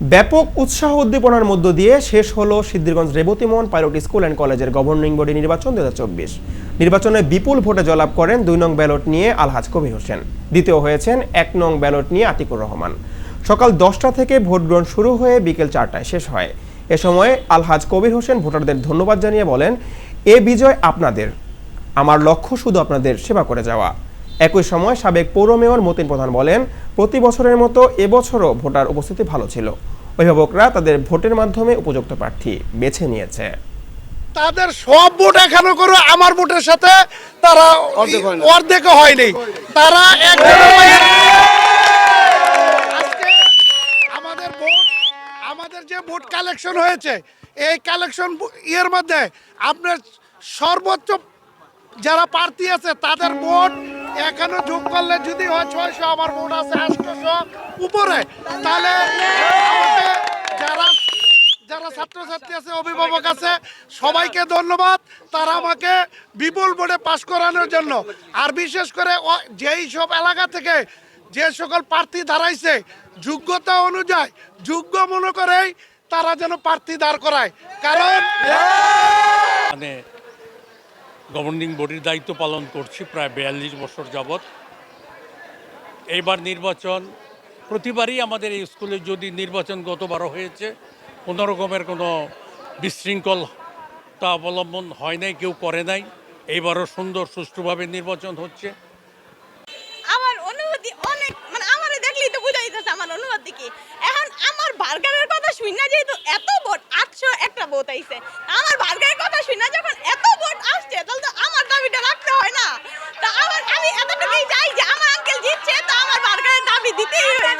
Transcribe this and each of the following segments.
ব্যাপক উৎসাহ উদ্দীপনার মধ্য দিয়ে শেষ হলো Siddhirganj Rebatimohan Pilot School and কলেজের গভর্নিং বডি নির্বাচন দু হাজার চব্বিশ। নির্বাচনে বিপুল ভোটে জয়লাভ করেন দুই নং ব্যালট নিয়ে আলহাজ কবির হোসেন। দ্বিতীয় হয়েছেন এক নং ব্যালট নিয়ে আতিকুর রহমান। সকাল দশটা থেকে ভোট গ্রহণ শুরু হয়ে বিকেল চারটায় শেষ হয়। এ সময় আলহাজ কবির হোসেন ভোটারদের ধন্যবাদ জানিয়ে বলেন, এ বিজয় আপনাদের। আমার লক্ষ্য শুধু আপনাদের সেবা করে যাওয়া। একই সময় সাবেক পৌর মেয়র মতিন প্রধান বলেন প্রতি বছরের মতো এবছরও ভোটার উপস্থিতি ভালো ছিল। অভিভাবকরা তাদের ভোটের মাধ্যমে উপযুক্ত প্রার্থী বেছে নিয়েছে। তাদের সব ভোট এখানে করে আমার ভোটের সাথে তারা অর্ধেক হয়নি তারা আমাদের ভোট আমাদের যে ভোট কালেকশন হয়েছে এই কালেকশন ইয়ের মধ্যে আপনার সর্বোচ্চ যারা প্রার্থী আছে তাদের ভোট এখানে যোগ করলে যদি হয় ছয়শো, আমার ভোট আছে আটশোশো। উপরে। তাহলে যারা যারা ছাত্রছাত্রী আছে, অভিভাবক আছে, সবাইকে ধন্যবাদ। তারা আমাকে বিপুল ভোটে পাশ করানোর জন্য। আর বিশেষ করে যেই সব এলাকা থেকে যে সকল প্রার্থী দাঁড়াইছে, যোগ্যতা অনুযায়ী, যোগ্য মনে করেই তারা যেন প্রার্থী দাঁড় করায়। কারণ মানে গভর্নিং বডির দায়িত্ব পালন করছি প্রায় বিয়াল্লিশ বছর যাবৎ। এইবার নির্বাচন, প্রতিবারই আমাদের এই স্কুলে যদি নির্বাচন গতবারও হয়েছে, কোনো রকমের কোনো বিশৃঙ্খলতা অবলম্বন হয় নাই, কেউ করে নাই। এইবারও সুন্দর, সুষ্ঠুভাবে নির্বাচন হচ্ছে। আমার অনুভূতি অনেক মানে আমার দেখলেই তো আমার কি। এখন আমার বার্গারের কথা শুনে যেহেতু এত ভোট, আটশো একটা ভোট আইছে। আমার বার্গারের কথা শুনে যখন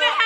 তা আমার